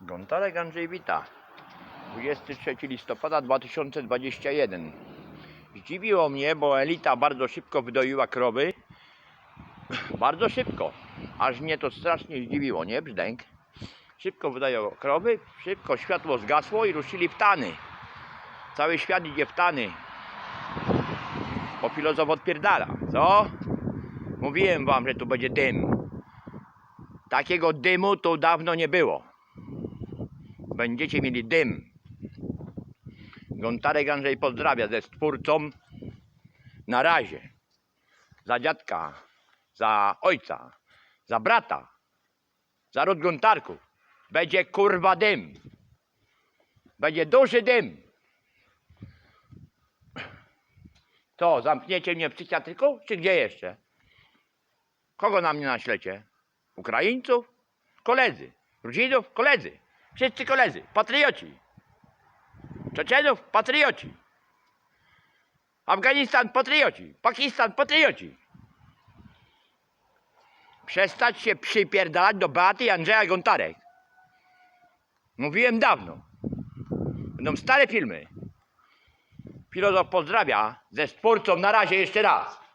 Gontarek Andrzej Wita. 23 listopada 2021. Zdziwiło mnie, bo elita bardzo szybko wydoiła krowy. Bardzo szybko. Aż mnie to strasznie zdziwiło, nie? Brzdęk. Szybko wydają krowy, szybko światło zgasło i ruszyli w tany. Cały świat idzie w tany. Bo filozof odpierdala. Co? Mówiłem wam, że tu będzie dym. Takiego dymu to dawno nie było. Będziecie mieli dym. Gontarek Andrzej pozdrawia ze stwórcą. Na razie. Za dziadka, za ojca, za brata, za ród gontarków. Będzie kurwa dym. Będzie duży dym. Co, zamkniecie mnie w psychiatryku? Czy gdzie jeszcze? Kogo na mnie naślecie? Ukraińców? Koledzy. Rusinów? Koledzy. Wszyscy koledzy. Patrioci. Czeczenów? Patrioci. Afganistan? Patrioci. Pakistan? Patrioci. Przestać się przypierdalać do Beaty i Andrzeja Gontarek. Mówiłem dawno. Będą stare filmy. Filozof pozdrawia ze stwórcą na razie jeszcze raz.